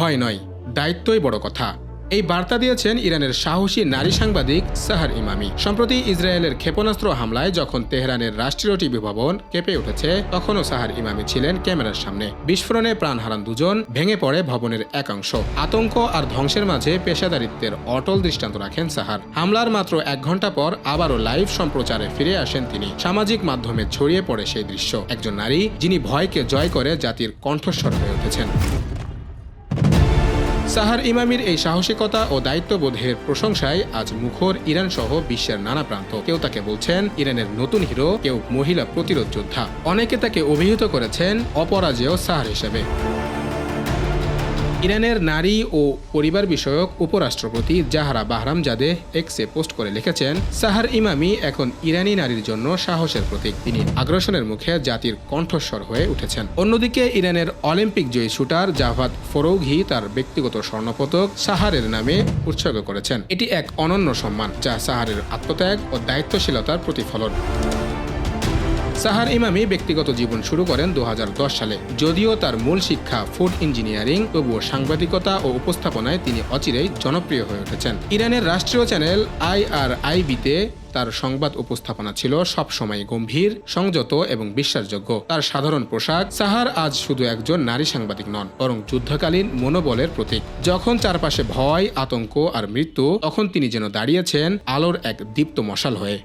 ভয় নয়, দায়িত্বই বড় কথা। এই বার্তা দিয়েছেন ইরানের সাহসী নারী সাংবাদিক সাহার ইমামি। সম্প্রতি ইসরায়েলের ক্ষেপণাস্ত্র হামলায় যখন তেহরানের রাষ্ট্রীয় টিভি ভবন কেঁপে উঠেছে, তখনও সাহার ইমামি ছিলেন ক্যামেরার সামনে। বিস্ফোরণে প্রাণ হারান দুজন, ভেঙে পড়ে ভবনের একাংশ। আতঙ্ক আর ধ্বংসের মাঝে পেশাদারিত্বের অটল দৃষ্টান্ত রাখেন সাহার। হামলার মাত্র এক ঘণ্টা পর আবারও লাইভ সম্প্রচারে ফিরে আসেন তিনি। সামাজিক মাধ্যমে ছড়িয়ে পড়ে সেই দৃশ্য। একজন নারী, যিনি ভয়কে জয় করে জাতির কণ্ঠস্বর হয়ে উঠেছেন। সাহার ইমামির এই সাহসিকতা ও দায়িত্ববোধের প্রশংসায় আজ মুখর ইরান সহ বিশ্বের নানা প্রান্ত। কেউ তাকে বলছেন, ইরানের নতুন হিরো, কেউ মহিলা প্রতিরোধ যোদ্ধা। অনেকে তাকে অভিহিত করেছেন, অপরাজেয় সাহার হিসেবে। ইরানের নারী ও পরিবার বিষয়ক উপরাষ্ট্রপতি জাহারা বাহরামজাদে এক্সে পোস্ট করে লিখেছেন, সাহার ইমামি এখন ইরানি নারীর জন্য সাহসের প্রতীক। তিনি আগ্রাসনের মুখে জাতির কণ্ঠস্বর হয়ে উঠেছেন। অন্যদিকে ইরানের অলিম্পিক জয়ী শুটার জাভাদ ফরৌঘি তার ব্যক্তিগত স্বর্ণপদক সাহারের নামে উৎসর্গ করেছেন। এটি এক অনন্য সম্মান, যা সাহারের আত্মত্যাগ ও দায়িত্বশীলতার প্রতিফলন। সাহার ইমামি ব্যক্তিগত জীবন শুরু করেন দু হাজার দশ সালে। যদিও তার মূল শিক্ষা ফুড ইঞ্জিনিয়ারিং, তবুও সাংবাদিকতা ও উপস্থাপনায় তিনি অচিরেই জনপ্রিয় হয়ে উঠেছেন। ইরানের রাষ্ট্রীয় চ্যানেল আই আর আইবিতে তার সংবাদ উপস্থাপনা ছিল সবসময় গম্ভীর, সংযত এবং বিশ্বাসযোগ্য। তার সাধারণ পোশাক সাহার আজ শুধু একজন নারী সাংবাদিক নন, বরং যুদ্ধকালীন মনোবলের প্রতীক। যখন চারপাশে ভয়, আতঙ্ক আর মৃত্যু, তখন তিনি যেন দাঁড়িয়েছেন আলোর এক দীপ্ত মশাল হয়ে।